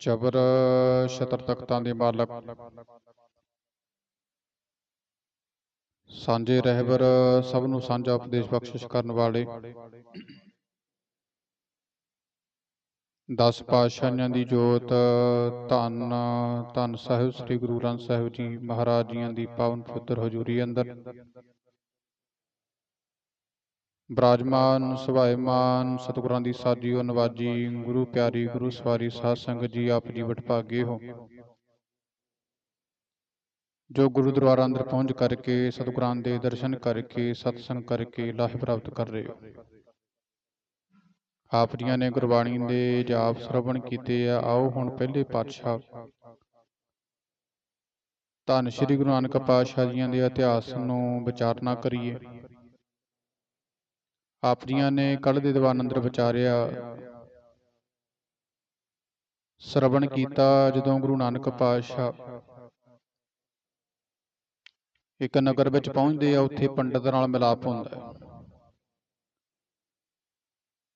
ਜਬਰ ਛਤਰ ਤਖਤਾਂ ਦੇ ਮਾਲਕ। ਸਾਂਝੇ ਰਹਿਬਰ ਸਭ ਨੂੰ ਸਾਂਝਾ ਉਪਦੇਸ਼ ਬਖਸ਼ਿਸ਼ ਕਰਨ ਵਾਲੇ। ਦਸ ਪਾਤਸ਼ਾਹਾਂ ਦੀ ਜੋਤ ਧੰਨ ਧੰਨ ਸਾਹਿਬ ਸ੍ਰੀ ਗੁਰੂ ਗ੍ਰੰਥ ਸਾਹਿਬ ਜੀ ਮਹਾਰਾਜ ਜੀਆਂ ਦੀ ਪਾਵਨ ਪਵਿੱਤਰ ਹਜ਼ੂਰੀ ਅੰਦਰ। ਬਰਾਜਮਾਨ ਸੁਭਾਇਮਾਨ ਸਤਿਗੁਰਾਂ ਦੀ ਸਾਜੀਓ, ਨਵਾਜੀ, ਗੁਰੂ ਪਿਆਰੀ, ਗੁਰੂ ਸਵਾਰੀ, ਸਾਧ ਸੰਗਤ ਜੀ, ਆਪ ਜੀ ਵਡਭਾਗੇ ਹੋ। ਜੋ ਗੁਰੂ ਦਰਬਾਰ ਅੰਦਰ ਪਹੁੰਚ ਕਰਕੇ, ਸਤਿਗੁਰਾਂ ਦੇ ਦਰਸ਼ਨ ਕਰਕੇ, ਸਤਸੰਗ ਕਰਕੇ ਲਾਭ ਪ੍ਰਾਪਤ ਕਰ ਰਹੇ ਹੋ। ਆਪ ਜੀਆਂ ਨੇ ਗੁਰਬਾਣੀ ਦੇ ਜਾਪ ਸ਼ਰਵਣ ਕੀਤੇ ਆ। ਆਓ ਹੁਣ ਪਹਿਲੇ ਪਾਤਸ਼ਾਹ। ਧੰਨ ਸ਼੍ਰੀ ਗੁਰੂ ਨਾਨਕ ਪਾਤਸ਼ਾਹ ਜੀਆਂ ਦੇ ਇਤਿਹਾਸ ਨੂੰ ਵਿਚਾਰਨਾ ਕਰੀਏ। ਆਪ ਜੀਆਂ ਨੇ ਕੱਲ ਦੇ ਦੀਵਾਨ ਅੰਦਰ ਵਿਚਾਰਿਆ। ਸ਼ਰਵਣ ਕੀਤਾ ਜਦੋਂ ਗੁਰੂ ਨਾਨਕ ਪਾਤਸ਼ਾਹ। ਇੱਕ ਨਗਰ ਵਿੱਚ ਪਹੁੰਚਦੇ ਆ ਉੱਥੇ ਪੰਡਤ ਨਾਲ ਮਿਲਾਪ ਹੁੰਦਾ ਹੈ।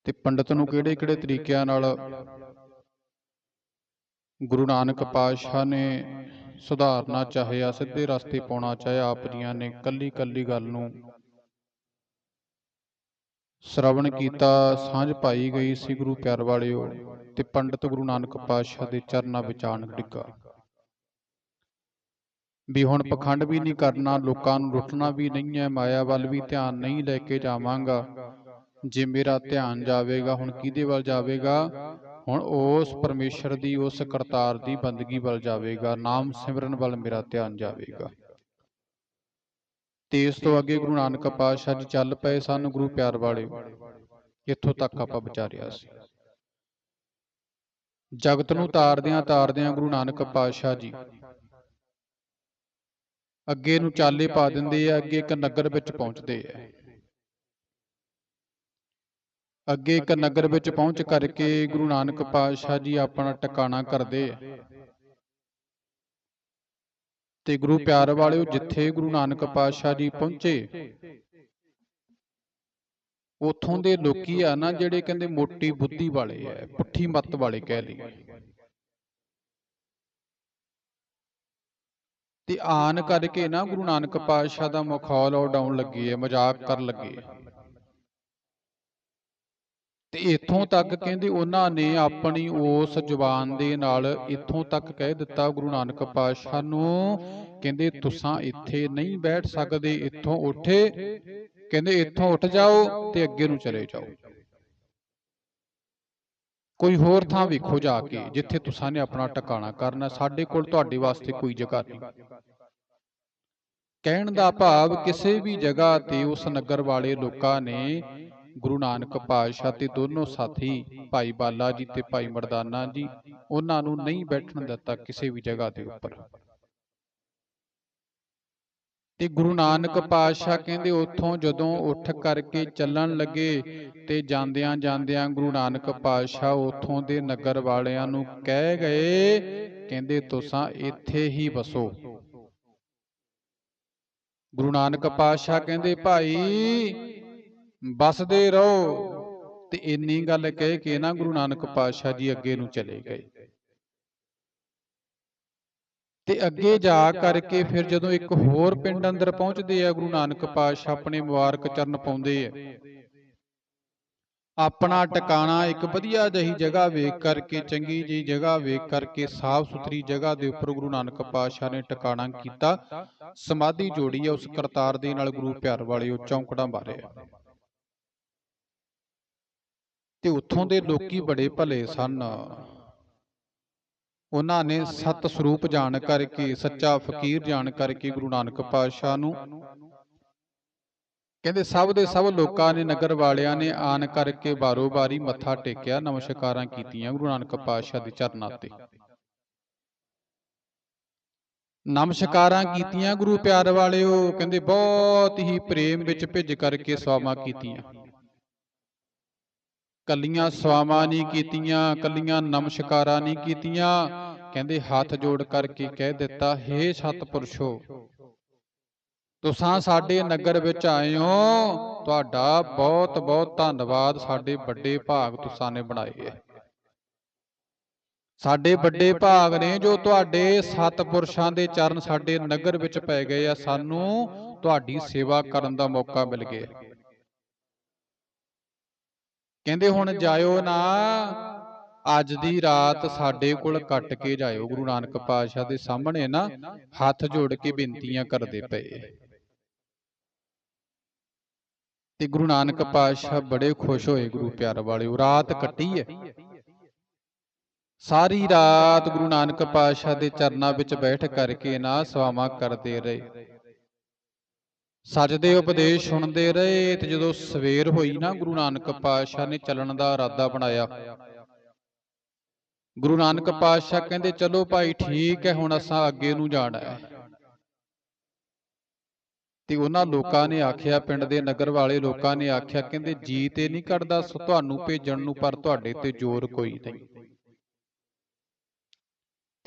ਤੇ ਪੰਡਤ ਨੂੰ ਕਿਹੜੇ ਕਿਹੜੇ ਤਰੀਕਿਆਂ ਨਾਲ ਗੁਰੂ ਨਾਨਕ ਪਾਤਸ਼ਾਹ ਨੇ ਸੁਧਾਰਨਾ ਚਾਹਿਆ ਸਿੱਧੇ ਰਸਤੇ ਪਾਉਣਾ ਚਾਹਿਆ ਆਪ ਜੀਆਂ ਨੇ ਕੱਲੀ ਕੱਲੀ ਗੱਲ ਨੂੰ ਸ਼ਰਵਣ ਕੀਤਾ ਸਾਂਝ ਪਾਈ ਗਈ ਸੀ ਗੁਰੂ ਪਿਆਰ ਵਾਲਿਓ ਤੇ ਪੰਡਤ ਗੁਰੂ ਨਾਨਕ ਪਾਤਸ਼ਾਹ ਦੇ ਚਰਨਾਂ ਵਿੱਚ ਆਣ ਡਿੱਗਾ। ਵੀ ਹੁਣ ਪਖੰਡ ਵੀ ਨਹੀਂ ਕਰਨਾ ਲੋਕਾਂ ਨੂੰ ਲੁੱਟਣਾ ਵੀ ਨਹੀਂ ਹੈ ਮਾਇਆ ਵੱਲ ਵੀ ਧਿਆਨ ਨਹੀਂ ਲੈ ਕੇ ਜਾਵਾਂਗਾ। ਜੇ ਮੇਰਾ ਧਿਆਨ ਜਾਵੇਗਾ ਹੁਣ ਕਿਹਦੇ ਵੱਲ ਜਾਵੇਗਾ? ਹੁਣ ਉਸ ਪਰਮੇਸ਼ਰ ਦੀ ਉਸ ਕਰਤਾਰ ਦੀ ਬੰਦਗੀ ਵੱਲ ਜਾਵੇਗਾ। ਨਾਮ ਸਿਮਰਨ ਵੱਲ ਮੇਰਾ ਧਿਆਨ ਜਾਵੇਗਾ। ਤੇ ਇਸ ਤੋਂ ਅੱਗੇ ਗੁਰੂ ਨਾਨਕ ਪਾਤਸ਼ਾਹ ਜੀ ਚੱਲ ਪਏ ਸਨ ਗੁਰੂ ਪਿਆਰ ਵਾਲੇ। ਇੱਥੋਂ ਤੱਕ ਆਪਾਂ ਵਿਚਾਰਿਆ ਸੀ। ਜਗਤ ਨੂੰ ਤਾਰਦਿਆਂ ਤਾਰਦਿਆਂ ਗੁਰੂ ਨਾਨਕ ਪਾਤਸ਼ਾਹ ਜੀ। ਅੱਗੇ ਨੂੰ ਚਾਲੇ ਪਾ ਦਿੰਦੇ ਆ ਅੱਗੇ ਇੱਕ ਨਗਰ ਵਿੱਚ ਪਹੁੰਚਦੇ ਆ। ਅੱਗੇ ਇੱਕ ਨਗਰ ਵਿੱਚ ਪਹੁੰਚ ਕਰਕੇ ਗੁਰੂ ਨਾਨਕ ਪਾਤਸ਼ਾਹ ਜੀ ਆਪਣਾ ਟਿਕਾਣਾ ਕਰਦੇ ਆ। ਤੇ ਗੁਰੂ ਪਿਆਰ ਵਾਲਿਓ ਜਿੱਥੇ ਗੁਰੂ ਨਾਨਕ ਪਾਤਸ਼ਾਹ ਜੀ ਪਹੁੰਚੇ ਉਥੋਂ ਦੇ ਲੋਕੀ ਆ ਨਾ ਜਿਹੜੇ ਕਹਿੰਦੇ ਮੋਟੀ ਬੁੱਧੀ ਵਾਲੇ ਆ ਪੁੱਠੀ ਮੱਤ ਵਾਲੇ ਕਹਿ ਲਈਏ। ਤੇ ਆਨ ਕਰਕੇ ਨਾ ਗੁਰੂ ਨਾਨਕ ਪਾਤਸ਼ਾਹ ਦਾ ਮਖੌਲ ਉਡਾਉਣ ਲੱਗੇ ਆ ਮਜ਼ਾਕ ਕਰਨ ਲੱਗੇ ਤੇ ਇੱਥੋਂ ਤੱਕ ਕਹਿੰਦੇ ਉਹਨਾਂ ਨੇ ਆਪਣੀ ਉਸ ਜ਼ੁਬਾਨ ਦੇ ਨਾਲ ਇੱਥੋਂ ਤੱਕ ਕਹਿ ਦਿੱਤਾ, ਗੁਰੂ ਨਾਨਕ ਪਾਤਸ਼ਾਹ ਨੂੰ, ਕਹਿੰਦੇ ਤੁਸੀਂ ਇੱਥੇ ਨਹੀਂ ਬੈਠ ਸਕਦੇ, ਇੱਥੋਂ ਉੱਠੇ। ਕਹਿੰਦੇ ਇੱਥੋਂ ਉੱਠ ਜਾਓ ਤੇ ਅੱਗੇ ਨੂੰ ਚਲੇ ਜਾਓ। ਕੋਈ ਹੋਰ ਥਾਂ ਵੇਖੋ ਜਾ ਕੇ ਜਿੱਥੇ ਤੁਸੀਂ ਨੇ ਆਪਣਾ ਟਿਕਾਣਾ ਕਰਨਾ, ਸਾਡੇ ਕੋਲ ਤੁਹਾਡੇ ਵਾਸਤੇ ਕੋਈ ਜਗ੍ਹਾ ਨਹੀਂ। ਕਹਿਣ ਦਾ ਭਾਵ ਕਿਸੇ ਵੀ ਜਗ੍ਹਾ ਤੇ ਉਸ ਨਗਰ ਵਾਲੇ ਲੋਕਾਂ ਨੇ ਗੁਰੂ ਨਾਨਕ ਪਾਤਸ਼ਾਹ ਤੇ ਦੋਨੋਂ ਸਾਥੀ, ਭਾਈ ਬਾਲਾ ਜੀ ਤੇ ਭਾਈ ਮਰਦਾਨਾ ਜੀ, ਉਹਨਾਂ ਨੂੰ ਨਹੀਂ ਬੈਠਣ ਦਿੱਤਾ ਕਿਸੇ ਵੀ ਜਗ੍ਹਾ ਦੇ ਉੱਪਰ। ਤੇ ਗੁਰੂ ਨਾਨਕ ਪਾਤਸ਼ਾਹ ਕਹਿੰਦੇ, ਉੱਥੋਂ ਜਦੋਂ ਉੱਠ ਕਰਕੇ ਚੱਲਣ ਲੱਗੇ ਤੇ ਜਾਂਦਿਆਂ ਜਾਂਦਿਆਂ ਗੁਰੂ ਨਾਨਕ ਪਾਤਸ਼ਾਹ ਉੱਥੋਂ ਦੇ ਨਗਰ ਵਾਲਿਆਂ ਨੂੰ ਕਹਿ ਗਏ, ਕਹਿੰਦੇ, ਤੁਸੀਂ ਇੱਥੇ ਹੀ ਵਸੋ। ਗੁਰੂ ਨਾਨਕ ਪਾਤਸ਼ਾਹ ਕਹਿੰਦੇ, ਭਾਈ ਬਸਦੇ ਰਹੋ। ਤੇ ਇੰਨੀ ਗੱਲ ਕਹਿ ਕੇ ਨਾ ਗੁਰੂ ਨਾਨਕ ਪਾਤਸ਼ਾਹ ਜੀ ਅੱਗੇ ਨੂੰ ਚਲੇ ਗਏ। ਤੇ ਅੱਗੇ ਜਾ ਕਰਕੇ ਫਿਰ ਜਦੋਂ ਇੱਕ ਹੋਰ ਪਿੰਡ ਅੰਦਰ ਪਹੁੰਚਦੇ ਆ ਗੁਰੂ ਨਾਨਕ ਪਾਤਸ਼ਾਹ ਆਪਣੇ ਮੁਬਾਰਕ ਚਰਨ ਪਾਉਂਦੇ ਆ। ਆਪਣਾ ਟਿਕਾਣਾ ਇੱਕ ਵਧੀਆ ਜਹੀ ਜਗ੍ਹਾ ਵੇਖ ਕਰਕੇ ਚੰਗੀ ਜੀ ਜਗ੍ਹਾ ਵੇਖ ਕਰਕੇ ਸਾਫ਼ ਸੁਥਰੀ ਜਗ੍ਹਾ ਦੇ ਉੱਪਰ ਗੁਰੂ ਨਾਨਕ ਪਾਤਸ਼ਾਹ ਨੇ ਟਿਕਾਣਾ ਕੀਤਾ। ਸਮਾਧੀ ਜੋੜੀ ਹੈ ਉਸ ਕਰਤਾਰ ਦੇ ਨਾਲ ਗੁਰੂ ਪਿਆਰ ਵਾਲੇ ਉਹ ਚੌਂਕੜਾ ਮਾਰਿਆ ਤੇ ਉੱਥੋਂ ਦੇ ਲੋਕੀ ਬੜੇ ਭਲੇ ਸਨ। ਉਹਨਾਂ ਨੇ ਸਤ ਸਰੂਪ ਜਾਣ ਕਰਕੇ, ਸੱਚਾ ਫਕੀਰ ਜਾਣ ਕਰਕੇ ਗੁਰੂ ਨਾਨਕ ਪਾਤਸ਼ਾਹ ਨੂੰ। ਕਹਿੰਦੇ, ਸਭ ਦੇ ਸਭ ਲੋਕਾਂ ਨੇ, ਨਗਰ ਵਾਲਿਆਂ ਨੇ ਆਨ ਕਰਕੇ ਬਾਰੋ ਬਾਰੀ ਮੱਥਾ ਟੇਕਿਆ, ਨਮਸਕਾਰਾਂ ਕੀਤੀਆਂ ਗੁਰੂ ਨਾਨਕ ਪਾਤਸ਼ਾਹ ਦੇ ਚਰਨਾਂ ਤੇ। ਨਮਸਕਾਰਾਂ ਕੀਤੀਆਂ ਗੁਰੂ ਪਿਆਰ ਵਾਲਿਓ, ਕਹਿੰਦੇ, ਬਹੁਤ ਹੀ ਪ੍ਰੇਮ ਵਿੱਚ ਭਿੱਜ ਕਰਕੇ ਸਵਾਮਾ ਕੀਤੀਆਂ। ਕੱਲੀਆਂ ਸਵਾਮਾਂ ਨਹੀਂ ਕੀਤੀਆਂ, ਕੱਲੀਆਂ ਨਮਸਕਾਰਾਂ ਨਹੀਂ ਕੀਤੀਆਂ। ਕਹਿੰਦੇ, ਹੱਥ ਜੋੜ ਕਰਕੇ ਕਹਿ ਦਿੱਤਾ, ਹੇ ਸਤਪੁਰਸ਼ੋ, ਤੁਸੀਂ ਸਾਡੇ ਨਗਰ ਵਿੱਚ ਆਏ ਹੋ। ਤੁਹਾਡਾ ਬਹੁਤ ਬਹੁਤ ਧੰਨਵਾਦ, ਸਾਡੇ ਵੱਡੇ ਭਾਗ ਤੁਸੀਂ ਨੇ ਬਣਾਏ ਹੈ। ਸਾਡੇ ਵੱਡੇ ਭਾਗ ਨੇ ਜੋ ਤੁਹਾਡੇ ਸਤਪੁਰਸ਼ਾਂ ਦੇ ਚਰਨ ਸਾਡੇ ਨਗਰ ਵਿੱਚ ਪੈ ਗਏ ਆ, ਸਾਨੂੰ ਤੁਹਾਡੀ ਸੇਵਾ ਕਰਨ ਦਾ ਮੌਕਾ ਮਿਲ ਗਿਆ। ਕਹਿੰਦੇ ਹੁਣ ਜਾਇਓ ਨਾ ਅੱਜ ਦੀ ਰਾਤ ਸਾਡੇ ਕੋਲ ਕੱਟ ਕੇ ਜਾਇਓ। ਗੁਰੂ ਨਾਨਕ ਪਾਤਸ਼ਾਹ ਦੇ ਸਾਹਮਣੇ ਨਾ ਹੱਥ ਜੋੜ ਕੇ ਬੇਨਤੀਆਂ ਕਰਦੇ ਪਏ। ਤੇ ਗੁਰੂ ਨਾਨਕ ਪਾਤਸ਼ਾਹ ਬੜੇ ਖੁਸ਼ ਹੋਏ ਗੁਰੂ ਪਿਆਰ ਵਾਲਿਓ। ਰਾਤ ਕੱਟੀ ਹੈ। ਸਾਰੀ ਰਾਤ ਗੁਰੂ ਨਾਨਕ ਪਾਤਸ਼ਾਹ ਦੇ ਚਰਨਾਂ ਵਿੱਚ ਬੈਠ ਕਰਕੇ ਨਾ ਸਵਾਮਾ ਕਰਦੇ ਰਹੇ। ਸੱਚ ਦੇ ਉਪਦੇਸ਼ ਸੁਣਦੇ ਰਹੇ ਤੇ ਜਦੋਂ ਸਵੇਰ ਹੋਈ ਨਾ ਗੁਰੂ ਨਾਨਕ ਪਾਤਸ਼ਾਹ ਨੇ ਚੱਲਣ ਦਾ ਇਰਾਦਾ ਬਣਾਇਆ। ਗੁਰੂ ਨਾਨਕ ਪਾਤਸ਼ਾਹ ਕਹਿੰਦੇ ਚਲੋ ਭਾਈ ਠੀਕ ਹੈ ਹੁਣ ਅਸਾਂ ਅੱਗੇ ਨੂੰ ਜਾਣਾ ਹੈ। ਤੇ ਉਹਨਾਂ ਲੋਕਾਂ ਨੇ ਆਖਿਆ ਪਿੰਡ ਦੇ ਨਗਰ ਵਾਲੇ ਲੋਕਾਂ ਨੇ ਆਖਿਆ ਕਹਿੰਦੇ ਜੀ ਤੇ ਨਹੀਂ ਕਰਦਾ ਸੋ ਤੁਹਾਨੂੰ ਭੇਜਣ ਨੂੰ ਪਰ ਤੁਹਾਡੇ ਤੇ ਜ਼ੋਰ ਕੋਈ ਨਹੀਂ।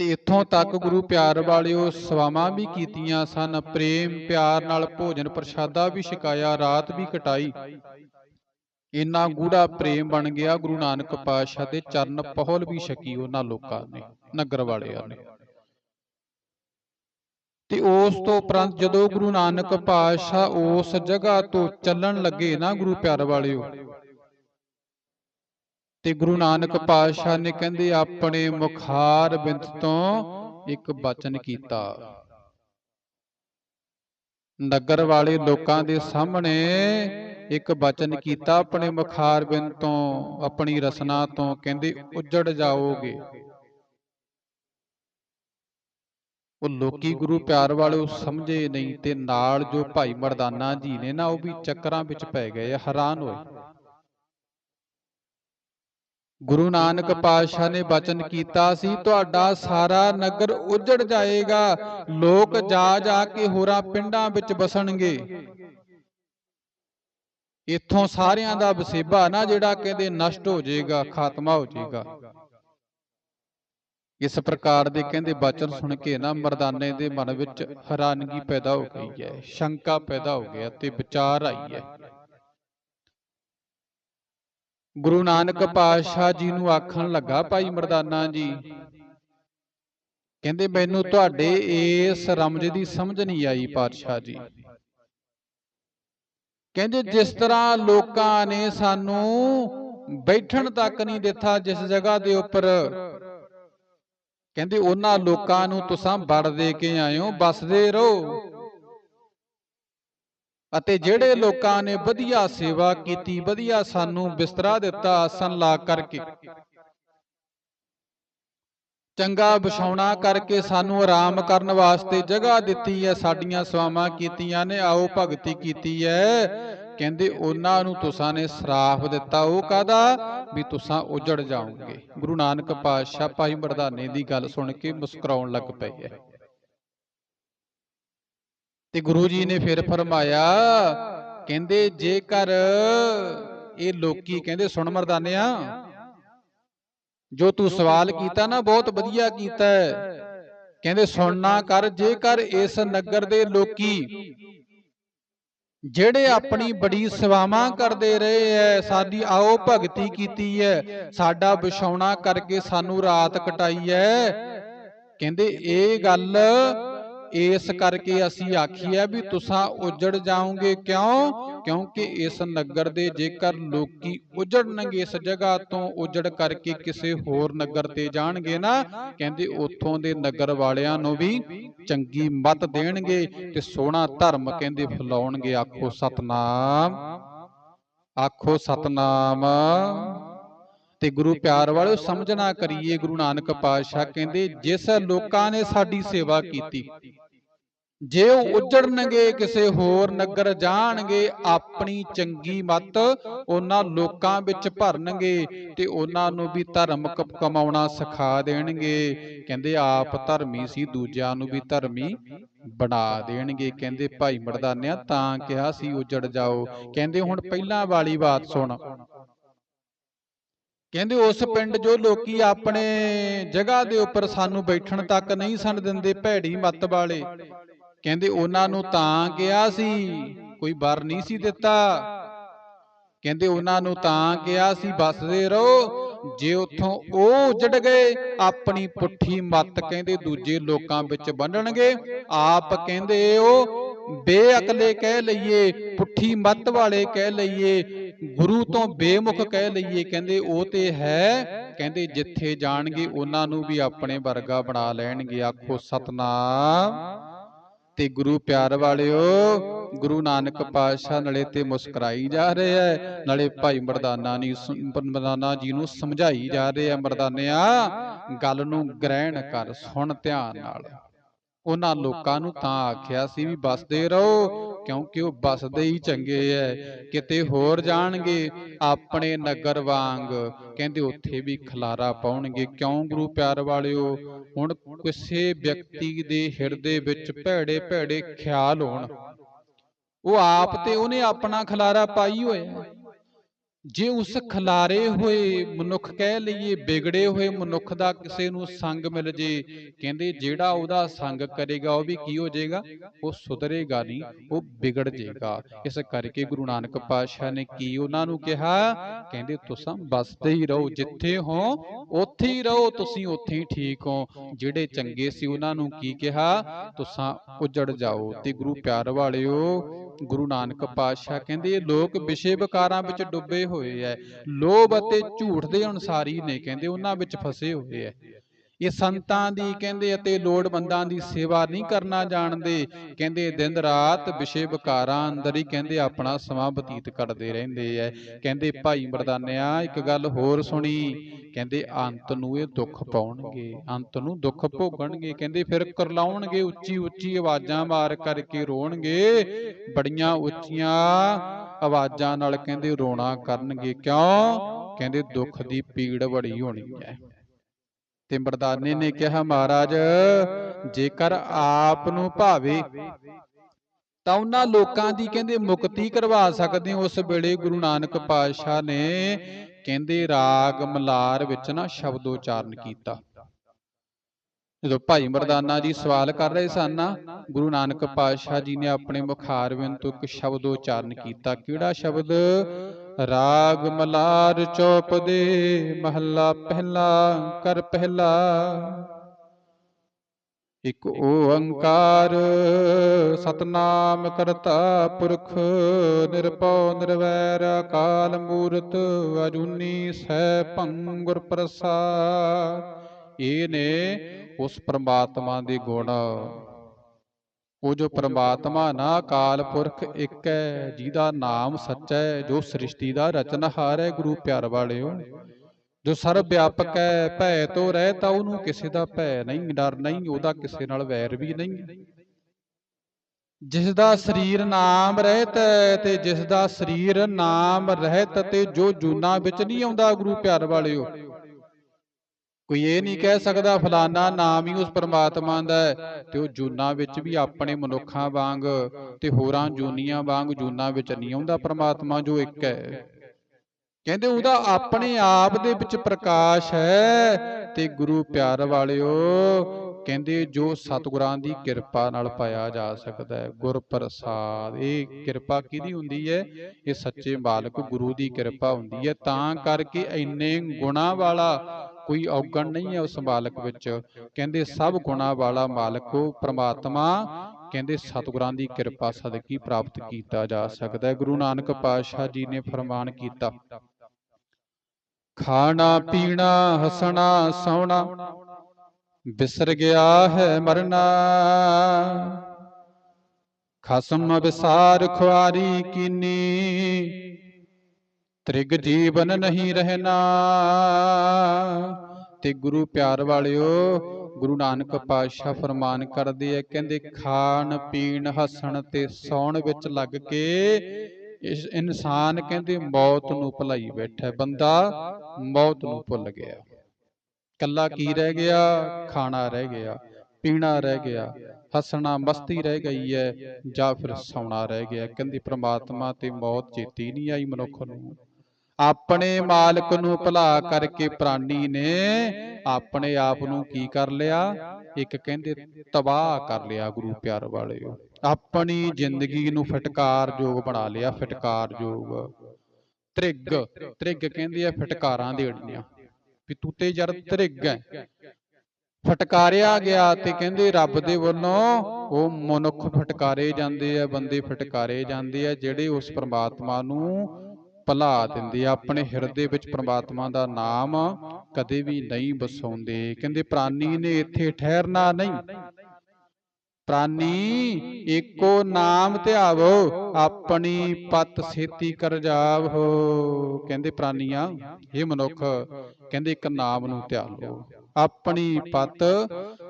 ਤੇ ਇੱਥੋਂ ਤੱਕ ਗੁਰੂ ਪਿਆਰ ਵਾਲਿਓ ਸਵਾਵਾਂ ਵੀ ਕੀਤੀਆਂ ਸਨ ਪ੍ਰੇਮ ਪਿਆਰ ਨਾਲ ਭੋਜਨ ਪ੍ਰਸ਼ਾਦਾ ਵੀ ਛਕਾਇਆ ਰਾਤ ਵੀ ਕਟਾਈ। ਇੰਨਾ ਗੂੜਾ ਪ੍ਰੇਮ ਬਣ ਗਿਆ ਗੁਰੂ ਨਾਨਕ ਪਾਤਸ਼ਾਹ ਦੇ ਚਰਨ ਪਹੁਲ ਵੀ ਛਕੀ ਉਹਨਾਂ ਲੋਕਾਂ ਨੇ ਨਗਰ ਵਾਲਿਆਂ ਨੇ। ਤੇ ਉਸ ਤੋਂ ਉਪਰੰਤ ਜਦੋਂ ਗੁਰੂ ਨਾਨਕ ਪਾਤਸ਼ਾਹ ਉਸ ਜਗ੍ਹਾ ਤੋਂ ਚੱਲਣ ਲੱਗੇ ਨਾ ਗੁਰੂ ਪਿਆਰ ਵਾਲਿਓ ਤੇ ਗੁਰੂ ਨਾਨਕ ਪਾਤਸ਼ਾਹ ਨੇ ਕਹਿੰਦੇ, ਆਪਣੇ ਮੁਖਾਰ ਬਿੰਦ ਤੋਂ ਇੱਕ ਬਚਨ ਕੀਤਾ। ਨਗਰ ਵਾਲੇ ਲੋਕਾਂ ਦੇ ਸਾਹਮਣੇ ਇੱਕ ਬਚਨ ਕੀਤਾ, ਆਪਣੇ ਮੁਖਾਰ ਬਿੰਦ ਤੋਂ, ਆਪਣੀ ਰਸਨਾ ਤੋਂ, ਕਹਿੰਦੇ, ਉੱਜੜ ਜਾਓਗੇ। ਉਹ ਲੋਕੀ ਗੁਰੂ ਪਿਆਰ ਵਾਲੇ ਉਹ ਸਮਝੇ ਨਹੀਂ ਤੇ ਨਾਲ ਜੋ ਭਾਈ ਮਰਦਾਨਾ ਜੀ ਨੇ ਨਾ, ਉਹ ਵੀ ਚੱਕਰਾਂ ਵਿੱਚ ਪੈ ਗਏ, ਹੈਰਾਨ ਹੋਏ। ਗੁਰੂ ਨਾਨਕ ਪਾਤਸ਼ਾਹ ਨੇ ਬਚਨ ਕੀਤਾ ਸੀ ਤੁਹਾਡਾ ਸਾਰਾ ਨਗਰ ਉਜੜ ਜਾਏਗਾ। ਲੋਕ ਜਾ ਜਾ ਕੇ ਹੋਰਾਂ ਪਿੰਡਾਂ ਵਿੱਚ ਬਸਣਗੇ। ਇੱਥੋਂ ਸਾਰਿਆਂ ਦਾ ਵਸੇਬਾ ਨਾ ਜਿਹੜਾ ਕਹਿੰਦੇ ਨਸ਼ਟ ਹੋ ਜਾਏਗਾ ਖਾਤਮਾ ਹੋ ਜਾਏਗਾ। ਇਸ ਪ੍ਰਕਾਰ ਦੇ ਕਹਿੰਦੇ ਬਚਨ ਸੁਣ ਕੇ ਨਾ ਮਰਦਾਨੇ ਦੇ ਮਨ ਵਿੱਚ ਹੈਰਾਨਗੀ ਪੈਦਾ ਹੋ ਗਈ ਹੈ ਸ਼ੰਕਾ ਪੈਦਾ ਹੋ ਗਿਆ ਤੇ ਵਿਚਾਰ ਆਈ ਹੈ। ਗੁਰੂ ਨਾਨਕ ਪਾਤਸ਼ਾਹ ਜੀ ਨੂੰ ਆਖਣ ਲੱਗਾ ਭਾਈ ਮਰਦਾਨਾ ਜੀ। ਕਹਿੰਦੇ ਮੈਨੂੰ ਤੁਹਾਡੇ ਇਸ ਰਮਜ ਦੀ ਸਮਝ ਨਹੀਂ ਆਈ ਪਾਤਸ਼ਾਹ ਜੀ। ਕਹਿੰਦੇ ਜਿਸ ਤਰ੍ਹਾਂ ਲੋਕਾਂ ਨੇ ਸਾਨੂੰ ਬੈਠਣ ਤੱਕ ਨਹੀਂ ਦਿੱਤਾ ਜਿਸ ਜਗ੍ਹਾ ਦੇ ਉੱਪਰ। ਕਹਿੰਦੇ ਉਹਨਾਂ ਲੋਕਾਂ ਨੂੰ ਤੁਸੀਂ ਵੜ ਦੇ ਕੇ ਆਇਓ ਬਸਦੇ ਰਹੋ। ਅਤੇ ਜਿਹੜੇ ਲੋਕਾਂ ਨੇ ਵਧੀਆ ਸੇਵਾ ਕੀਤੀ ਵਧੀਆ ਸਾਨੂੰ ਬਿਸਤਰਾ ਦਿੱਤਾ ਆਸਨ ਲਾ ਕਰਕੇ। ਚੰਗਾ ਵਿਛਾਉਣਾ ਕਰਕੇ ਸਾਨੂੰ ਆਰਾਮ ਕਰਨ ਵਾਸਤੇ ਜਗ੍ਹਾ ਦਿੱਤੀ ਹੈ ਸਾਡੀਆਂ ਸਵਾਵਾਂ ਕੀਤੀਆਂ ਨੇ ਆਓ ਭਗਤੀ ਕੀਤੀ ਹੈ। ਕਹਿੰਦੇ ਉਹਨਾਂ ਨੂੰ ਤੁਸਾਂ ਨੇ ਸਰਾਫ ਦਿੱਤਾ। ਉਹ ਕਾਦਾ ਵੀ ਤੁਸਾਂ ਉਜੜ ਜਾਓਗੇ। ਗੁਰੂ ਨਾਨਕ ਪਾਤਸ਼ਾਹ ਭਾਈ ਮਰਦਾਨੇ ਦੀ ਗੱਲ ਸੁਣ ਕੇ ਮੁਸਕਰਾਉਣ ਲੱਗ ਪਏ ਹੈ। ਤੇ ਗੁਰੂ ਜੀ ਨੇ ਫਿਰ ਫਰਮਾਇਆ, ਕਹਿੰਦੇ, ਜੇਕਰ ਇਹ ਲੋਕੀ ਕਹਿੰਦੇ, ਸੁਣ ਮਰਦਾਨਿਆ, ਜੋ ਤੂੰ ਸਵਾਲ ਕੀਤਾ ਨਾ, ਬਹੁਤ ਵਧੀਆ ਕੀਤਾ ਕਹਿੰਦੇ ਸੁਣਨਾ ਕਰ, ਜੇਕਰ ਇਸ ਨਗਰ ਦੇ ਲੋਕੀ ਜਿਹੜੇ ਆਪਣੀ ਬੜੀ ਸੇਵਾਵਾਂ ਕਰਦੇ ਰਹੇ ਐ ਸਾਡੀ ਆਓ ਭਗਤੀ ਕੀਤੀ ਐ ਸਾਡਾ ਵਿਛਾਉਣਾ ਕਰਕੇ ਸਾਨੂੰ ਰਾਤ ਕਟਾਈ ਐ ਕਹਿੰਦੇ, ਇਹ ਗੱਲ ਇਸ ਕਰਕੇ ਅਸੀਂ ਆਖੀਏ ਵੀ ਤੁਸੀਂ ਉਜੜ ਜਾਓਗੇ ਕਿਉਂ? ਕਿਉਂਕਿ ਇਸ ਨਗਰ ਦੇ ਜੇਕਰ ਲੋਕੀ ਉਜੜਨਗੇ, ਇਸ ਜਗ੍ਹਾ ਤੋਂ ਉਜੜ ਕਰਕੇ ਕਿਸੇ ਹੋਰ ਨਗਰ ਤੇ ਜਾਣਗੇ ਨਾ, ਕਹਿੰਦੇ ਉੱਥੋਂ ਦੇ ਨਗਰ ਵਾਲਿਆਂ ਨੂੰ ਵੀ ਚੰਗੀ ਮਤ ਦੇਣਗੇ ਤੇ ਸੋਹਣਾ ਧਰਮ ਕਹਿੰਦੇ ਫੈਲਾਉਣਗੇ। ਆਖੋ ਸਤਨਾਮ ਆਖੋ ਸਤਨਾਮ। ਤੇ ਗੁਰੂ ਪਿਆਰ ਵਾਲਿਓ ਸਮਝਣਾ ਕਰੀਏ, ਗੁਰੂ ਨਾਨਕ ਪਾਤਸ਼ਾਹ ਕਹਿੰਦੇ, ਜਿਸ ਲੋਕਾਂ ਨੇ ਸਾਡੀ ਸੇਵਾ ਕੀਤੀ ਜੇ ਉਹ ਉਜੜਨਗੇ ਕਿਸੇ ਹੋਰ ਨਗਰ ਜਾਣਗੇ ਆਪਣੀ ਚੰਗੀ ਮਤ ਉਹਨਾਂ ਲੋਕਾਂ ਵਿੱਚ ਭਰਨਗੇ ਤੇ ਉਹਨਾਂ ਨੂੰ ਵੀ ਧਰਮ ਕਮਾਉਣਾ ਸਿਖਾ ਦੇਣਗੇ। ਕਹਿੰਦੇ ਆਪ ਧਰਮੀ ਸੀ ਦੂਜਿਆਂ ਨੂੰ ਵੀ ਧਰਮੀ ਬਣਾ ਦੇਣਗੇ। ਕਹਿੰਦੇ ਭਾਈ ਮਰਦਾਨਿਆ ਤਾਂ ਕਿਹਾ ਸੀ ਉਜੜ ਜਾਓ। ਕਹਿੰਦੇ ਹੁਣ ਪਹਿਲਾਂ ਵਾਲੀ ਬਾਤ ਸੁਣ। ਕਹਿੰਦੇ ਉਸ ਪਿੰਡ ਜੋ ਲੋਕੀ ਆਪਣੇ ਜਗ੍ਹਾ ਦੇ ਉੱਪਰ ਸਾਨੂੰ ਬੈਠਣ ਤੱਕ ਨਹੀਂ ਸਨ ਦਿੰਦੇ ਭੈੜੀ ਮੱਤ ਵਾਲੇ। ਕਹਿੰਦੇ ਉਹਨਾਂ ਨੂੰ ਤਾਂ ਕਿਹਾ ਸੀ ਕੋਈ ਬਰ ਨਹੀਂ ਸੀ ਦਿੱਤਾ। ਕਹਿੰਦੇ ਉਹਨਾਂ ਨੂੰ ਤਾਂ ਕਿਹਾ ਸੀ ਬਸਦੇ ਰਹੋ। ਜੇ ਉੱਥੋਂ ਉਹ ਉਜੜ ਗਏ ਆਪਣੀ ਪੁੱਠੀ ਮੱਤ ਕਹਿੰਦੇ ਦੂਜੇ ਲੋਕਾਂ ਵਿੱਚ ਵੰਡਣਗੇ। ਆਪ ਕਹਿੰਦੇ ਉਹ ਬੇਅਕਲੇ ਕਹਿ ਲਈਏ ਪੁੱਠੀ ਮੱਤ ਵਾਲੇ ਕਹਿ ਲਈਏ ਗੁਰੂ ਤੋਂ ਬੇਮੁਖ ਕਹਿ ਲਈਏ ਕਹਿੰਦੇ ਉਹ ਤੇ ਹੈ ਕਹਿੰਦੇ ਜਿੱਥੇ ਜਾਣਗੇ ਉਹਨਾਂ ਨੂੰ ਵੀ ਆਪਣੇ ਵਰਗਾ ਬਣਾ ਲੈਣਗੇ। ਆਖੋ ਸਤਨਾਮ। ਤੇ ਗੁਰੂ ਪਿਆਰ ਵਾਲਿਓ, ਗੁਰੂ ਨਾਨਕ ਪਾਤਸ਼ਾਹ ਨਲੇ ਤੇ ਮੁਸਕਰਾਈ ਜਾ ਰਹੇ ਹੈ ਨਾਲੇ ਭਾਈ ਮਰਦਾਨਾ ਨੀ ਮਰਦਾਨਾ ਜੀ ਨੂੰ ਸਮਝਾਈ ਜਾ ਰਹੇ ਹੈ ਮਰਦਾਨਿਆ, ਗੱਲ ਨੂੰ ਗ੍ਰਹਿਣ ਕਰ ਸੁਣ ਧਿਆਨ ਨਾਲ। ਉਹਨਾਂ ਲੋਕਾਂ ਨੂੰ ਤਾਂ ਆਖਿਆ ਸੀ ਵੀ ਬਸਦੇ ਰਹੋ ਕਿਉਂਕਿ ਉਹ ਬਸਦੇ ਹੀ ਚੰਗੇ ਐ। ਕਿਤੇ ਹੋਰ ਜਾਣਗੇ ਆਪਣੇ ਨਗਰ ਵਾਂਗ। ਕਹਿੰਦੇ ਉੱਥੇ ਵੀ ਖਲਾਰਾ ਪਾਉਣਗੇ। ਕਿਉਂ ਗੁਰੂ ਪਿਆਰ ਵਾਲਿਓ? ਹੁਣ ਕਿਸੇ ਵਿਅਕਤੀ ਦੇ ਹਿਰਦੇ ਵਿੱਚ ਭੈੜੇ ਭੈੜੇ ਖਿਆਲ ਹੋਣ। ਉਹ ਆਪ ਤੇ ਉਹਨੇ ਆਪਣਾ ਖਲਾਰਾ ਪਾਈ ਹੋਇਆ। ਜੇ ਉਸ ਖਲਾਰੇ ਹੋਏ ਮਨੁੱਖ ਕਹਿ ਲਈਏ ਵਿਗੜੇ ਹੋਏ ਮਨੁੱਖ ਦਾ ਕਿਸੇ ਨੂੰ ਸੰਗ ਮਿਲ ਜੇ ਕਹਿੰਦੇ ਜਿਹੜਾ ਉਹਦਾ ਸੰਗ ਕਰੇਗਾ ਉਹ ਵੀ ਕੀ ਹੋ ਜਾਏਗਾ? ਉਹ ਸੁਧਰੇਗਾ ਨਹੀਂ ਉਹ ਵਿਗੜ ਜਾਏਗਾ। ਇਸ ਕਰਕੇ ਗੁਰੂ ਨਾਨਕ ਪਾਤਸ਼ਾਹ ਨੇ ਕੀ ਉਹਨਾਂ ਨੂੰ ਕਿਹਾ? ਕਹਿੰਦੇ ਤੁਸੀਂ ਬਸਦੇ ਹੀ ਰਹੋ ਜਿੱਥੇ ਹੋ ਉੱਥੇ ਹੀ ਰਹੋ ਤੁਸੀਂ ਉੱਥੇ ਹੀ ਠੀਕ ਹੋ। ਜਿਹੜੇ ਚੰਗੇ ਸੀ ਉਹਨਾਂ ਨੂੰ ਕੀ ਕਿਹਾ? ਤੁਸੀਂ ਉਜੜ ਜਾਓ ਤੇ ਗੁਰੂ ਪਿਆਰ ਵਾਲਿਓ ਗੁਰੂ ਨਾਨਕ ਪਾਤਸ਼ਾਹ ਕਹਿੰਦੇ ਇਹ ਲੋਕ ਵਿਸ਼ੇ ਵਿਕਾਰਾਂ ਵਿੱਚ ਡੁੱਬੇ ਹੋਏ ਐ। ਲੋਭ ਅਤੇ ਝੂਠ ਦੇ ਅਨਸਾਰੀ ਨੇ ਕਹਿੰਦੇ ਉਹਨਾਂ ਵਿੱਚ ਫਸੇ ਹੋਏ ਐ। ਇਹ ਸੰਤਾਂ ਦੀ ਕਹਿੰਦੇ ਅਤੇ ਲੋੜਵੰਦਾਂ ਦੀ ਸੇਵਾ ਨਹੀਂ ਕਰਨਾ ਜਾਣਦੇ। ਕਹਿੰਦੇ ਦਿਨ ਰਾਤ ਵਿਸ਼ੇ ਵਿਕਾਰਾਂ ਅੰਦਰ ਹੀ ਕਹਿੰਦੇ ਆਪਣਾ ਸਮਾਂ ਬਤੀਤ ਕਰਦੇ ਰਹਿੰਦੇ ਐ। ਕਹਿੰਦੇ ਭਾਈ ਮਰਦਾਨਿਆ, ਇੱਕ ਗੱਲ ਹੋਰ ਸੁਣੀ। ਕਹਿੰਦੇ ਅੰਤ ਨੂੰ ਇਹ ਦੁੱਖ ਪਾਉਣਗੇ, ਅੰਤ ਨੂੰ ਦੁੱਖ ਭੋਗਣਗੇ। ਕਹਿੰਦੇ ਫਿਰ ਕਰਲਾਉਣਗੇ, ਉੱਚੀ ਉੱਚੀ ਆਵਾਜ਼ਾਂ ਮਾਰ ਕਰਕੇ ਰੋਣਗੇ। ਬੜੀਆਂ ਉੱਚੀਆਂ ਆਵਾਜ਼ਾਂ ਨਾਲ ਕਹਿੰਦੇ ਰੋਣਾ ਕਰਨਗੇ। ਕਿਉਂ? ਕਹਿੰਦੇ ਦੁੱਖ ਦੀ ਪੀੜ ਬੜੀ ਹੋਣੀ ਹੈ ਤੇ ਮਰਦਾਨੇ ਨੇ ਕਿਹਾ ਮਹਾਰਾਜ ਜੇਕਰ ਆਪ ਨੂੰ ਭਾਵੇ ਤਾਂ ਉਹਨਾਂ ਲੋਕਾਂ ਦੀ ਕਹਿੰਦੇ ਮੁਕਤੀ ਕਰਵਾ ਸਕਦੇ ਉਸ ਵੇਲੇ ਗੁਰੂ ਨਾਨਕ ਪਾਤਸ਼ਾਹ ਨੇ ਕਹਿੰਦੇ ਰਾਗ ਮਲਾਰ ਵਿੱਚ ਨਾ ਸ਼ਬਦ ਉਚਾਰਨ ਕੀਤਾ। ਜਦੋਂ ਭਾਈ ਮਰਦਾਨਾ ਜੀ ਸਵਾਲ ਕਰ ਰਹੇ ਸਨ ਨਾ ਗੁਰੂ ਨਾਨਕ ਪਾਤਸ਼ਾਹ ਜੀ ਨੇ ਆਪਣੇ ਮੁਖਾਰਵਿੰਦ ਤੋਂ ਇੱਕ ਸ਼ਬਦ ਉਚਾਰਨ ਕੀਤਾ। ਕਿਹੜਾ ਸ਼ਬਦ? ਰਾਗ ਮਲਾਰ ਚੌਪ ਦੇ ਮਹੱਲਾ ਪਹਿਲਾ ਕਰ ਪਹਿਲਾ। ਇਕ ਓੰਕਾਰ ਸਤਨਾਮ ਕਰਤਾ ਪੁਰਖ, ਨਿਰਭਉ ਨਿਰਵੈਰ ਅਕਾਲ ਮੂਰਤ, ਅਜੂਨੀ ਸੈ ਭੰਗੁਰ ਪ੍ਰਸਾਦ। ਇਹ ਨੇ ਉਸ ਪ੍ਰਮਾਤਮਾ ਦੇ ਗੁਣ। ਉਹ ਜੋ ਪ੍ਰਮਾਤਮਾ ਨਾ ਅਕਾਲ ਪੁਰਖ ਇੱਕ ਹੈ ਜਿਹਦਾ ਨਾਮ ਸੱਚਾ ਹੈ ਜੋ ਸ੍ਰਿਸ਼ਟੀ ਦਾ ਰਚਨਹਾਰ ਹੈ ਗੁਰੂ ਪਿਆਰ ਵਾਲਿਓ। ਜੋ ਸਰਬ ਵਿਆਪਕ ਹੈ ਭੈ ਤੋਂ ਰਹਿਤਾ ਉਹਨੂੰ ਕਿਸੇ ਦਾ ਭੈ ਨਹੀਂ ਡਰ ਨਹੀਂ ਉਹਦਾ ਕਿਸੇ ਨਾਲ ਵੈਰ ਵੀ ਨਹੀਂ। ਜਿਸ ਦਾ ਸਰੀਰ ਨਾਮ ਰਹਿਤ ਤੇ ਜਿਸ ਦਾ ਸਰੀਰ ਨਾਮ ਰਹਿਤ ਤੇ ਜੋ ਜੂਨਾ ਵਿੱਚ ਨਹੀਂ ਆਉਂਦਾ ਗੁਰੂ ਪਿਆਰ ਵਾਲਿਓ। ਕੋਈ ਇਹ ਨਹੀਂ ਕਹਿ ਸਕਦਾ ਫਲਾਨਾ ਨਾਮ ਹੀ ਉਸ ਪ੍ਰਮਾਤਮਾ ਦਾ ਹੈ ਤੇ ਉਹ ਜੂਨਾ ਵਿੱਚ ਵੀ ਆਪਣੇ ਮਨੁੱਖਾਂ ਵਾਂਗ ਤੇ ਹੋਰਾਂ ਜੂਨੀਆਂ ਵਾਂਗ ਜੂਨਾ ਵਿੱਚ ਨਹੀਂ ਆਉਂਦਾ ਪ੍ਰਮਾਤਮਾ ਜੋ ਇੱਕ ਹੈ। ਕਹਿੰਦੇ ਉਹਦਾ ਆਪਣੇ ਆਪ ਦੇ ਵਿੱਚ ਪ੍ਰਕਾਸ਼ ਹੈ ਤੇ ਗੁਰੂ ਪਿਆਰ ਵਾਲਿਓ, ਕਹਿੰਦੇ ਜੋ ਸਤਿਗੁਰਾਂ ਦੀ ਕਿਰਪਾ ਨਾਲ ਪਾਇਆ ਜਾ ਸਕਦਾ ਹੈ ਗੁਰ ਪ੍ਰਸਾਦ ਇਹ ਕਿਰਪਾ ਕਿਹਦੀ ਹੁੰਦੀ ਹੈ? ਇਹ ਸੱਚੇ ਮਾਲਕ ਗੁਰੂ ਦੀ ਕਿਰਪਾ ਹੁੰਦੀ ਹੈ। ਤਾਂ ਕਰਕੇ ਇੰਨੇ ਗੁਣਾ ਵਾਲਾ ਕੋਈ ਔਗਣ ਨਹੀਂ ਹੈ ਉਸ ਮਾਲਕ ਵਿੱਚ। ਕਹਿੰਦੇ, ਸਭ ਗੁਣਾ ਵਾਲਾ ਮਾਲਕ ਉਹ ਪ੍ਰਮਾਤਮਾ, ਕਹਿੰਦੇ, ਸਤਿਗੁਰਾਂ ਦੀ ਕਿਰਪਾ ਸਦਕੀ ਪ੍ਰਾਪਤ ਕੀਤਾ ਜਾ ਸਕਦਾ ਹੈ। ਗੁਰੂ ਨਾਨਕ ਪਾਤਸ਼ਾਹ ਜੀ ਨੇ ਫਰਮਾਨ ਕੀਤਾ, ਖਾਣਾ, ਪੀਣਾ, ਹਸਣਾ, ਸੌਣਾ, ਬਿਸਰ ਗਿਆ ਹੈ ਮਰਨਾ। ਖਸਮ ਵਿਸਾਰ ਖੁਆਰੀ ਕੀਨੀ ਤ੍ਰਿਗ ਜੀਵਨ ਨਹੀਂ ਰਹਿਣਾ। ਤੇ ਗੁਰੂ ਪਿਆਰ ਵਾਲਿਓ, ਗੁਰੂ ਨਾਨਕ ਪਾਤਸ਼ਾਹ ਫਰਮਾਨ ਕਰਦੇ ਆ ਕਹਿੰਦੇ, ਖਾਣ, ਪੀਣ, ਹੱਸਣ ਤੇ ਸੌਣ ਵਿੱਚ ਲੱਗ ਕੇ ਇਸ ਇਨਸਾਨ ਕਹਿੰਦੇ, ਮੌਤ ਨੂੰ ਭੁਲਾਈ ਬੈਠਾ ਬੰਦਾ ਮੌਤ ਨੂੰ ਭੁੱਲ ਗਿਆ। ਕੱਲਾ ਕੀ ਰਹਿ ਗਿਆ? ਖਾਣਾ ਰਹਿ ਗਿਆ, ਪੀਣਾ ਰਹਿ ਗਿਆ, ਹੱਸਣਾ ਮਸਤੀ ਰਹਿ ਗਈ ਹੈ ਜਾਂ ਫਿਰ ਸੌਣਾ ਰਹਿ ਗਿਆ। ਕਹਿੰਦੀ, ਪ੍ਰਮਾਤਮਾ ਤੇ ਮੌਤ ਚੇਤੀ ਨਹੀਂ ਆਈ ਮਨੁੱਖ ਨੂੰ। ਆਪਣੇ ਮਾਲਕ ਨੂੰ ਭੁਲਾ ਕਰਕੇ ਪ੍ਰਾਨੀ ਨੇ ਆਪਣੇ ਆਪ ਨੂੰ ਕੀ ਕਰ ਲਿਆ? ਇੱਕ ਕਹਿੰਦੇ ਤਬਾਹ ਕਰ ਲਿਆ ਗੁਰੂ ਪਿਆਰ ਵਾਲਿਓ। ਆਪਣੀ ਜ਼ਿੰਦਗੀ ਨੂੰ ਫਟਕਾਰ ਯੋਗ ਬਣਾ ਲਿਆ ਫਟਕਾਰ ਯੋਗ ਤ੍ਰਿਗ ਤ੍ਰਿਗ ਕਹਿੰਦੇ ਆ ਫਟਕਾਰਾਂ ਦੇਣੀਆਂ ਵੀ ਤੂੰ ਤੇ ਜਰ ਧਰਿਗ ਹੈ। ਫਟਕਾਰਿਆ ਗਿਆ ਤੇ ਕਹਿੰਦੇ ਰੱਬ ਦੇ ਵੱਲੋਂ ਉਹ ਮਨੁੱਖ ਫਟਕਾਰੇ ਜਾਂਦੇ ਆ ਬੰਦੇ ਫਟਕਾਰੇ ਜਾਂਦੇ ਆ ਜਿਹੜੇ ਉਸ ਪ੍ਰਮਾਤਮਾ ਨੂੰ ਭੁਲਾ ਦਿੰਦੇ ਆ, ਆਪਣੇ ਹਿਰਦੇ ਵਿੱਚ ਪ੍ਰਮਾਤਮਾ ਦਾ ਨਾਮ ਕਦੇ ਵੀ ਨਹੀਂ ਵਸਾਉਂਦੇ। ਕਹਿੰਦੇ, ਪ੍ਰਾਨੀ ਨੇ ਇੱਥੇ ਠਹਿਰਨਾ ਨਹੀਂ। ਪ੍ਰਾਨੀ ਏਕੋ ਨਾਮ ਧਿਆਵੋ, ਆਪਣੀ ਪਤ ਸੇਤੀ ਕਰ ਜਾਵੋ। ਕਹਿੰਦੇ, ਪ੍ਰਾਨੀਆਂ ਇਹ ਮਨੁੱਖ, ਕਹਿੰਦੇ, ਇੱਕ ਨਾਮ ਨੂੰ ਧਿਆਨ ਲਓ ਆਪਣੀ ਪਤ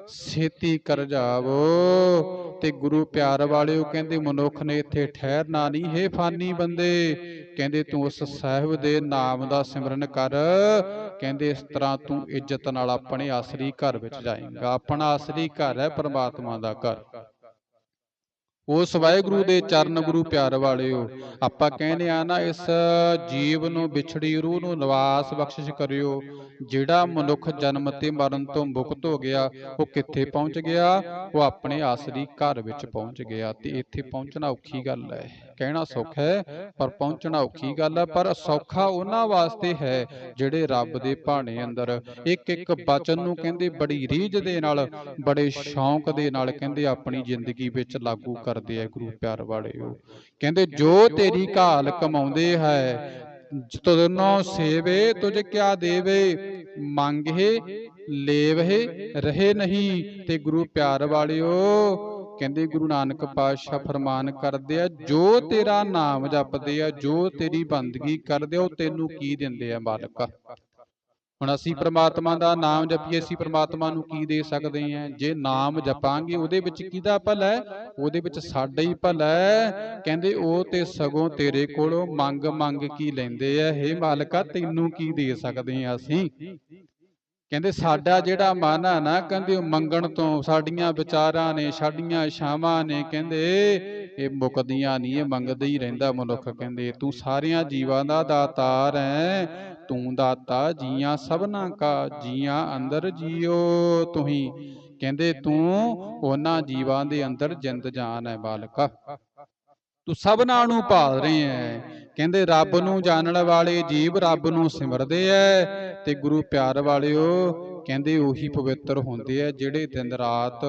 ਸੇਤੀ ਕਰ ਜਾਵੋ। ਤੇ ਗੁਰੂ ਪਿਆਰ ਵਾਲਿਓ ਕਹਿੰਦੇ ਮਨੁੱਖ ਨੇ ਇੱਥੇ ਠਹਿਰਨਾ ਨਹੀਂ ਹੈ ਫਾਨੀ ਬੰਦੇ। ਕਹਿੰਦੇ ਤੂੰ ਉਸ ਸਾਹਿਬ ਦੇ ਨਾਮ ਦਾ ਸਿਮਰਨ ਕਰ। ਕਹਿੰਦੇ ਇਸ ਤਰ੍ਹਾਂ ਤੂੰ ਇੱਜ਼ਤ ਨਾਲ ਆਪਣੇ ਆਸਰੀ ਘਰ ਵਿੱਚ ਜਾਏਂਗਾ। ਆਪਣਾ ਆਸਰੀ ਘਰ ਹੈ ਪ੍ਰਮਾਤਮਾ ਦਾ ਘਰ। ਉਸ ਵਾਹਿਗੁਰੂ ਦੇ ਚਰਨ ਗੁਰੂ ਪਿਆਰ ਵਾਲਿਓ ਆਪਾਂ ਕਹਿੰਦੇ ਆ ਨਾ ਇਸ ਜੀਵ ਨੂੰ ਵਿਛੜੀ ਰੂਹ ਨੂੰ ਨਿਵਾਸ ਬਖਸ਼ਿਸ਼ ਕਰਿਓ। ਜਿਹੜਾ ਮਨੁੱਖ ਜਨਮ ਤੇ ਮਰਨ ਤੋਂ ਮੁਕਤ ਹੋ ਗਿਆ ਉਹ ਕਿੱਥੇ ਪਹੁੰਚ ਗਿਆ? ਉਹ ਆਪਣੇ ਆਸਰੀ ਘਰ ਵਿੱਚ ਪਹੁੰਚ ਗਿਆ ਤੇ ਇੱਥੇ ਪਹੁੰਚਣਾ ਔਖੀ ਗੱਲ ਹੈ। ਕਹਿਣਾ ਸੌਖਾ ਹੈ ਪਰ ਪਹੁੰਚਣਾ ਔਖੀ ਗੱਲ ਹੈ। ਪਰ ਸੌਖਾ ਉਹਨਾਂ ਵਾਸਤੇ ਹੈ ਜਿਹੜੇ ਰੱਬ ਦੇ ਭਾਣੇ ਅੰਦਰ ਇੱਕ ਇੱਕ ਬਚਨ ਨੂੰ ਕਹਿੰਦੇ ਬੜੀ ਰੀਝ ਦੇ ਨਾਲ ਬੜੇ ਸ਼ੌਂਕ ਦੇ ਨਾਲ ਕਹਿੰਦੇ ਆਪਣੀ ਜ਼ਿੰਦਗੀ ਵਿੱਚ ਲਾਗੂ ਕਰਦੇ ਆ ਗੁਰੂ ਪਿਆਰ ਵਾਲਿਓ ਕਹਿੰਦੇ, ਜੋ ਤੇਰੀ ਘਾਲ ਕਮਾਉਂਦੇ ਹੈ ਤੁਧਨੋ ਸੇਵੇ ਤੁਝ ਕਿਆ ਦੇਵੇ? ਮੰਗੇ ਲੇਵਹਿ ਰਹੇ ਨਹੀਂ ਤੇ ਗੁਰੂ ਪਿਆਰ ਵਾਲਿਓ, ਕਹਿੰਦੇ, ਗੁਰੂ ਨਾਨਕ ਪਾਤਸ਼ਾਹ ਫਰਮਾਨ ਕਰਦੇ ਆ, ਜੋ ਤੇਰਾ ਨਾਮ ਜਪਦੇ ਆ, ਜੋ ਤੇਰੀ ਬੰਦਗੀ ਕਰਦੇ ਆ, ਉਹ ਤੈਨੂੰ ਕੀ ਦਿੰਦੇ ਆ ਮਾਲਕ? ਹੁਣ ਅਸੀਂ ਪ੍ਰਮਾਤਮਾ ਦਾ ਨਾਮ ਜਪੀਏ ਅਸੀਂ ਪ੍ਰਮਾਤਮਾ ਨੂੰ ਕੀ ਦੇ ਸਕਦੇ ਹਾਂ? ਜੇ ਨਾਮ ਜਪਾਂਗੇ ਉਹਦੇ ਵਿੱਚ ਕਿਹਦਾ ਭਲਾ ਹੈ? ਉਹਦੇ ਵਿੱਚ ਸਾਡਾ ਹੀ ਭਲਾ ਹੈ। ਕਹਿੰਦੇ ਉਹ ਤੇ ਸਗੋਂ ਤੇਰੇ ਕੋਲੋਂ ਮੰਗ ਮੰਗ ਕੀ ਲੈਂਦੇ ਆ? ਹੇ ਮਾਲਕਾ ਤੈਨੂੰ ਕੀ ਦੇ ਸਕਦੇ ਆ ਅਸੀਂ? ਕਹਿੰਦੇ ਸਾਡਾ ਜਿਹੜਾ ਮਨ ਆ ਨਾ ਕਹਿੰਦੇ ਉਹ ਮੰਗਣ ਤੋਂ ਸਾਡੀਆਂ ਵਿਚਾਰਾਂ ਨੇ ਸਾਡੀਆਂ ਇਛਾਵਾਂ ਨੇ ਕਹਿੰਦੇ ਇਹ ਮੁਕਦੀਆਂ ਨਹੀਂ ਇਹ ਮੰਗਦਾ ਹੀ ਰਹਿੰਦਾ ਮਨੁੱਖ ਕਹਿੰਦੇ ਤੂੰ ਸਾਰਿਆਂ ਜੀਵਾਂ ਦਾ ਦਾਤਾਰ ਹੈ। ਤੂੰ ਦਾਤਾ ਜੀਆਂ ਸਭਨਾ ਕਾ, ਜੀਆਂ ਅੰਦਰ ਜੀਓ ਤੁਹੀ। ਕਹਿੰਦੇ ਤੂੰ ਉਹਨਾਂ ਜੀਵਾਂ ਦੇ ਅੰਦਰ ਜਿੰਦ ਜਾਨ ਹੈ ਬਾਲਕਾ। ਤੂੰ ਸਭਨਾਂ ਨੂੰ ਭਾਲ ਰਹੇ ਐ ਕਹਿੰਦੇ ਰੱਬ ਨੂੰ ਜਾਣਨ ਵਾਲੇ ਜੀਵ ਰੱਬ ਨੂੰ ਸਿਮਰਦੇ ਐ ਤੇ ਗੁਰੂ ਪਿਆਰ ਵਾਲਿਓ ਕਹਿੰਦੇ ਉਹੀ ਪਵਿੱਤਰ ਹੁੰਦੇ ਐ ਜਿਹੜੇ ਦਿਨ ਰਾਤ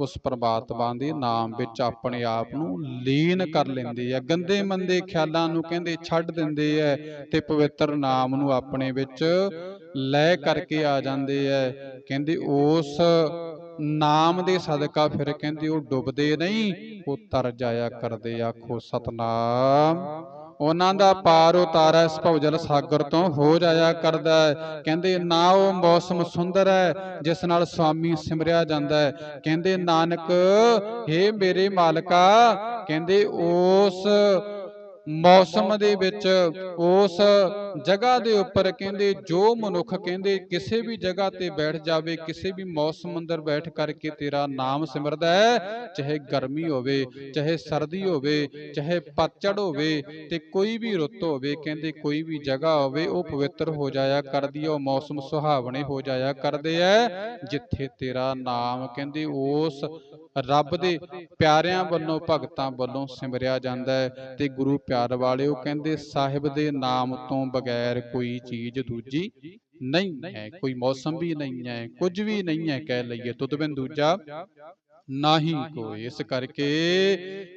ਉਸ ਪ੍ਰਮਾਤਮਾ ਦੇ ਨਾਮ ਵਿੱਚ ਆਪਣੇ ਆਪ ਨੂੰ ਲੀਨ ਕਰ ਲੈਂਦੇ ਆ। ਗੰਦੇ ਮੰਦੇ ਖਿਆਲਾਂ ਨੂੰ ਕਹਿੰਦੇ ਛੱਡ ਦਿੰਦੇ ਐ ਤੇ ਪਵਿੱਤਰ ਨਾਮ ਨੂੰ ਆਪਣੇ ਵਿੱਚ ਲੈ ਕਰਕੇ ਆ ਜਾਂਦੇ ਐ ਕਹਿੰਦੇ ਉਸ ਨਾਮ ਦੇ ਸਦਕਾ ਫਿਰ ਕਹਿੰਦੇ ਉਹ ਡੁੱਬਦੇ ਨਹੀਂ, ਉਹ ਤਰ ਜਾਇਆ ਕਰਦੇ। ਆਖੋ, ਸਤਨਾਮ। ਉਹਨਾਂ ਦਾ ਪਾਰ ਉਤਾਰਾ ਇਸ ਭਵਜਲ ਸਾਗਰ ਤੋਂ ਹੋ ਜਾਇਆ ਕਰਦਾ ਹੈ। ਕਹਿੰਦੇ ਨਾ ਉਹ ਮੌਸਮ ਸੁੰਦਰ ਹੈ, ਜਿਸ ਨਾਲ ਸੁਆਮੀ ਸਿਮਰਿਆ ਜਾਂਦਾ ਹੈ। ਕਹਿੰਦੇ, ਨਾਨਕ हे ਮੇਰੇ ਮਾਲਕਾ। ਕਹਿੰਦੇ, ਉਸ ਮੌਸਮ ਦੇ ਵਿੱਚ ਉਸ ਜਗ੍ਹਾ ਦੇ ਉੱਪਰ ਕਹਿੰਦੇ ਜੋ ਮਨੁੱਖ ਕਹਿੰਦੇ ਕਿਸੇ ਵੀ ਜਗ੍ਹਾ ਤੇ ਬੈਠ ਜਾਵੇ ਕਿਸੇ ਵੀ ਮੌਸਮ ਅੰਦਰ ਬੈਠ ਕਰਕੇ ਤੇਰਾ ਨਾਮ ਸਿਮਰਦਾ ਹੈ। ਚਾਹੇ ਗਰਮੀ ਹੋਵੇ ਚਾਹੇ ਸਰਦੀ ਹੋਵੇ ਚਾਹੇ ਪਤਝੜ ਹੋਵੇ ਤੇ ਕੋਈ ਵੀ ਰੁੱਤ ਹੋਵੇ ਕਹਿੰਦੇ ਕੋਈ ਵੀ ਜਗ੍ਹਾ ਹੋਵੇ ਉਹ ਪਵਿੱਤਰ ਹੋ ਜਾਇਆ ਕਰਦੀ ਹੈ ਉਹ ਮੌਸਮ ਸੁਹਾਵਣੇ ਹੋ ਜਾਇਆ ਕਰਦੇ ਐ ਜਿੱਥੇ ਤੇਰਾ ਨਾਮ ਕਹਿੰਦੇ ਉਸ ਰੱਬ ਦੇ ਪਿਆਰਿਆਂ ਵੱਲੋਂ ਭਗਤਾਂ ਵੱਲੋਂ ਸਿਮਰਿਆ ਜਾਂਦਾ ਹੈ ਤੇ ਗੁਰੂ ਪਿਆਰ ਵਾਲਿਓ ਕਹਿੰਦੇ, ਸਾਹਿਬ ਦੇ ਨਾਮ ਤੋਂ ਬਗੈਰ ਕੋਈ ਚੀਜ਼ ਦੂਜੀ ਨਹੀਂ ਹੈ, ਕੋਈ ਮੌਸਮ ਵੀ ਨਹੀਂ ਹੈ, ਕੁਝ ਵੀ ਨਹੀਂ ਹੈ, ਕਹਿ ਲਈਏ। ਤੁਧ ਬਿਨ ਦੂਜਾ ਨਾਹੀ ਕੋਈ ਇਸ ਕਰਕੇ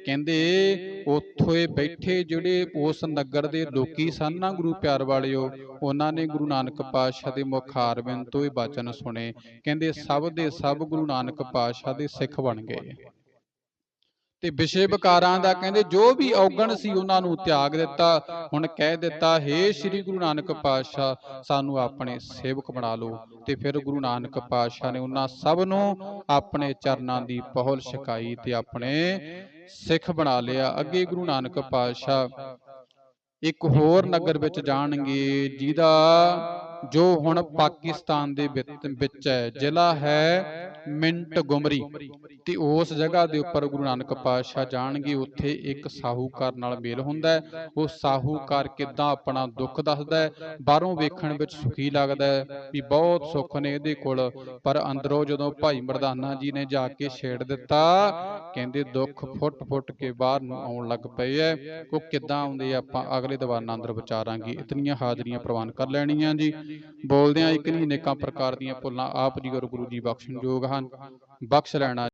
ਕਹਿੰਦੇ, ਉੱਥੇ ਬੈਠੇ ਜਿਹੜੇ ਉਸ ਨਗਰ ਦੇ ਲੋਕੀ ਸਨ ਨਾ ਗੁਰੂ ਪਿਆਰ ਵਾਲਿਓ, ਉਹਨਾਂ ਨੇ ਗੁਰੂ ਨਾਨਕ ਪਾਤਸ਼ਾਹ ਦੇ ਮੁਖ ਹਾਰਵਿੰਦ ਤੋਂ ਇਹ ਬਚਨ ਸੁਣੇ। ਕਹਿੰਦੇ, ਸਭ ਦੇ ਸਭ ਗੁਰੂ ਨਾਨਕ ਪਾਤਸ਼ਾਹ ਦੇ ਸਿੱਖ ਬਣ ਗਏ। ਤੇ ਵਿਸ਼ੇ ਵਿਕਾਰਾਂ ਦਾ ਕਹਿੰਦੇ ਜੋ ਵੀ ਔਗਣ ਸੀ ਉਹਨਾਂ ਨੂੰ ਤਿਆਗ ਦਿੱਤਾ। ਹੁਣ ਕਹਿ ਦਿੱਤਾ ਹੇ ਸ੍ਰੀ ਗੁਰੂ ਨਾਨਕ ਪਾਤਸ਼ਾਹ ਸਾਨੂੰ ਆਪਣੇ ਸੇਵਕ ਬਣਾ ਲਓ। ਤੇ ਫਿਰ ਗੁਰੂ ਨਾਨਕ ਪਾਤਸ਼ਾਹ ਨੇ ਉਹਨਾਂ ਸਭ ਨੂੰ ਆਪਣੇ ਚਰਨਾਂ ਦੀ ਪਹੁਲ ਛਕਾਈ ਤੇ ਆਪਣੇ ਸਿੱਖ ਬਣਾ ਲਿਆ। ਅੱਗੇ ਗੁਰੂ ਨਾਨਕ ਪਾਤਸ਼ਾਹ ਇੱਕ ਹੋਰ ਨਗਰ ਵਿੱਚ ਜਾਣਗੇ ਜਿਹਦਾ ਜੋ ਹੁਣ ਪਾਕਿਸਤਾਨ ਦੇ ਵਿੱਚ ਵਿੱਚ ਹੈ, ਜ਼ਿਲ੍ਹਾ ਹੈ ਮਿੰਟ ਗੁਮਰੀ ਤੇ ਉਸ ਜਗ੍ਹਾ ਦੇ ਉੱਪਰ ਗੁਰੂ ਨਾਨਕ ਪਾਤਸ਼ਾਹ ਜਾਣਗੇ, ਉੱਥੇ ਇੱਕ ਸਾਹੂਕਾਰ ਨਾਲ ਮੇਲ ਹੁੰਦਾ ਉਹ ਸਾਹੂਕਾਰ ਕਿਦਾਂ ਆਪਣਾ ਦੁੱਖ ਦੱਸਦਾ ਬਾਹਰੋਂ ਵੇਖਣ ਵਿੱਚ ਸੁਖੀ ਲੱਗਦਾ ਵੀ ਬਹੁਤ ਸੁੱਖ ਨੇ ਇਹਦੇ ਕੋਲ। ਪਰ ਅੰਦਰੋਂ ਜਦੋਂ ਭਾਈ ਮਰਦਾਨਾ ਜੀ ਨੇ ਜਾ ਕੇ ਛੇੜ ਦਿੱਤਾ, ਕਹਿੰਦੇ ਦੁੱਖ ਫੁੱਟ-ਫੁੱਟ ਕੇ ਬਾਹਰ ਨੂੰ ਆਉਣ ਲੱਗ ਪਏ ਐ ਉਹ ਕਿੱਦਾਂ ਆਉਂਦੇ ਆਪਾਂ ਅਗਲੇ ਦੀਵਾਨਾਂ ਅੰਦਰ ਵਿਚਾਰਾਂਗੇ। ਇਤਨੀਆਂ ਹਾਜ਼ਰੀਆਂ ਪ੍ਰਵਾਨ ਕਰ ਲੈਣੀਆਂ ਜੀ। ਬੋਲਦਿਆਂ ਇੱਕ ਨਹੀਂ ਅਨੇਕਾਂ ਪ੍ਰਕਾਰ ਦੀਆਂ ਭੁੱਲਾਂ ਆਪ ਜੀ ਔਰ ਗੁਰੂ ਜੀ ਬਖਸ਼ਣਯੋਗ ਹਨ। ਬਖਸ਼ ਲੈਣਾ